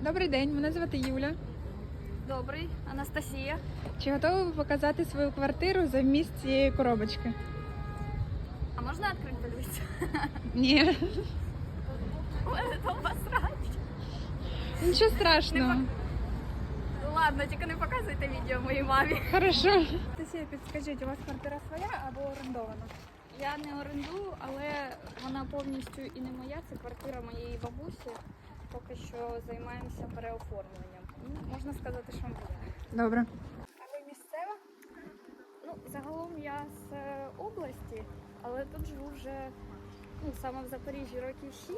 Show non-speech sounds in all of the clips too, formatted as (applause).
Добрий день, мене звати Юля. Добрий, Анастасія. Чи готові ви показати свою квартиру за вміст цієї коробочки? А можна відкрити подивитися? Ні. У мене дома срач. Нічого страшного. Ладно, тільки не показуйте відео моїй мамі. Хорошо. Анастасія, підскажіть, у вас квартира своя або орендована? Я не орендую, але вона повністю і не моя, це квартира моєї бабусі. Поки що займаємося переоформленням. Ну, можна сказати, що моя. Добре. А ви місцева? Ну, загалом я з е, області, але тут живу вже ну, саме в Запоріжжі років 6,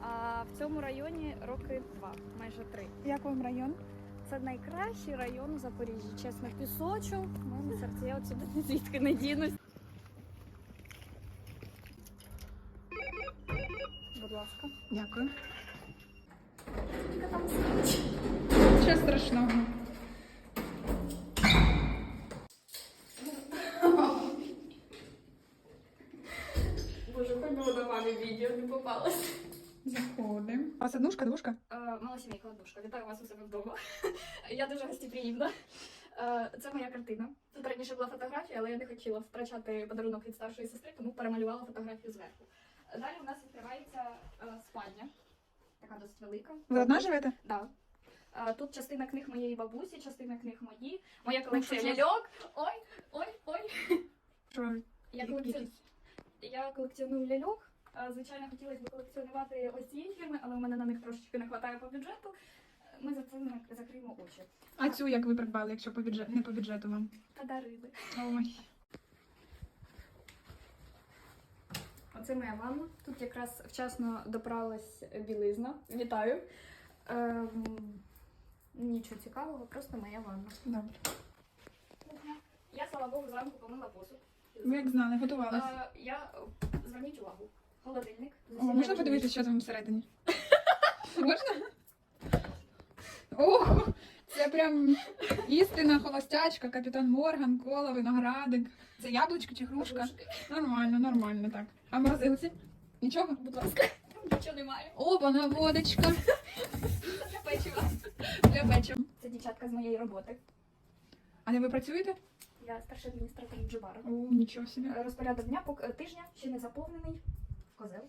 а в цьому районі роки 2, майже 3. Як вам район? Це найкращий район у Запоріжжі. Чесно, пісочок, в моєму серці я отсюди звідки не дінусь. Будь ласка. Дякую. Нічого страшного. Боже, хоч було на мамі відео не попалось. Заходимо. У вас однушка, двушка? Е, Мала сімейка ладушка, вітаю вас у себе вдома. Я дуже гостеприємна. Е, Це моя картина. Тут раніше була фотографія, але я не хотіла втрачати подарунок від старшої сестри, тому перемалювала фотографію зверху. Далі у нас відкривається е, спальня, така досить велика. Ви одна живете? Да. Тут частина книг моєї бабусі, частина книг мої, моя колекція що ж? ляльок. Ой, ой, ой. Що? Я, Які? колекціоную, я колекціоную ляльок. Звичайно, хотілося б колекціонувати ось цієї фірми, але в мене на них трошечки не вистачає по бюджету. Ми за це зак- закриємо очі. А цю як ви придбали, якщо по бюджет... не по бюджету вам? Подарили. Ой. Оце моя ванна. Тут якраз вчасно допралась білизна. Вітаю. Ем, нічого цікавого, просто моя ванна. Добре. Я, слава Богу, зранку помила посуд. Ви як знали, готувалися. Е, я зверніть увагу. Холодильник. О, можна подивитися, що там всередині? (laughs) Можна? Ох, це прям істина холостячка, капітан Морган, кола, виноградик. Це яблучко чи грушка? Нормально, нормально так. А в морозилці? Нічого? Будь ласка, нічого немає. Опа, водочка. Для печива. Для печива. Це дівчатка з моєї роботи. А де ви працюєте? Я старший адміністратор Джибара. О, нічого собі. Розпорядок дня пок- тижня ще не заповнений. Козел.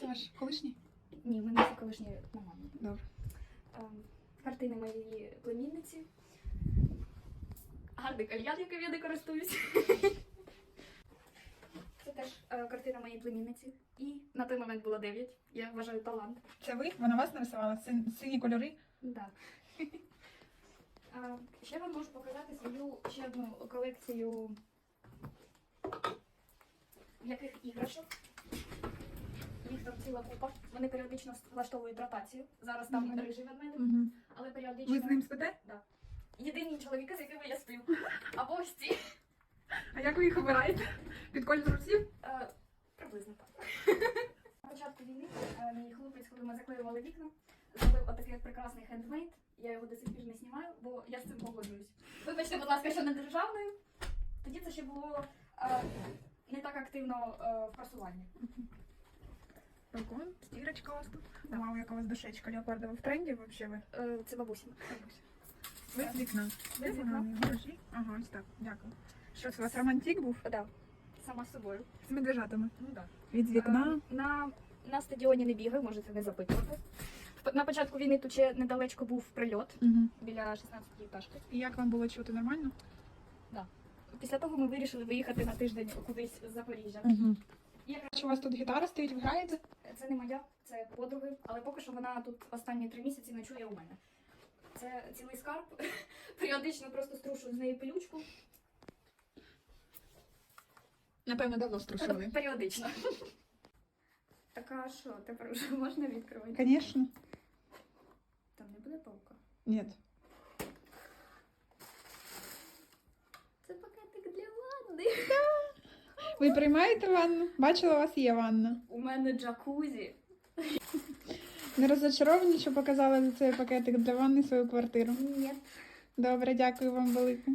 Це ваш колишній? Ні, в мене це колишні мама. Добре. Ем, Картини моєї племінниці. Гарний кальян, яким я не користуюсь. Це теж е, картина моєї племінниці. І на той момент було 9. Я вважаю талант. Це ви? Вона вас нарисувала? Син- Сині кольори? Да. Е, Ще вам можу показати свою ще одну колекцію м'яких іграшок. Там ціла купа. Вони періодично влаштовують ротацію. Зараз там Мгм. рижий ведмедик, Угу. але періодично. Ви з ним спите? Єдині чоловіки, з якими я сплю. Або ось ці. А як ви їх обираєте? Під колір русів? Е, приблизно так. (laughs) На початку війни е, мій хлопець, коли ми заклеювали вікна, зробив отакий от прекрасний хендмейд. Я його до сих пір не знімаю, бо я з цим погоджуюсь. Вибачте, будь ласка, що не державною. Тоді це ще було е, не так активно е, в просуванні. Балкон, стірочка у вас тут. Вау, яка у вас душечка леопардова в тренді вообще ви. Е, це бабусіна. Ви з вікна. Без вікна. Гаражі? Ага, ось так, дякую. Що це у вас романтик був? Да. Сама з собою. З медвежатами. Ну, да. Від вікна. Е, На, на стадіоні не бігаю, можете не запитувати. В- На початку війни тут ще недалечко був прильот Угу. біля 16-ї пташки. І як вам було чути нормально? Після того ми вирішили виїхати на тиждень кудись з Запоріжжя. Угу. І якраз у вас тут гітара стоїть, ви граєте? це не моя, це подруги, але поки що вона тут останні три місяці ночує у мене. Це цілий скарб. (laughs) Періодично просто струшу з неї пилючку. Напевно, давно струсили. (laughs) Періодично. (laughs) Так а що, тепер вже можна відкривати? Звісно. Там не буде паука. Ні. Це пакетик для ванни. Ви приймаєте ванну? Бачила, у вас є ванна. У мене джакузі. Не розочаровані, що показали за цей пакетик для ванни свою квартиру. Ні. Добре, дякую вам велике.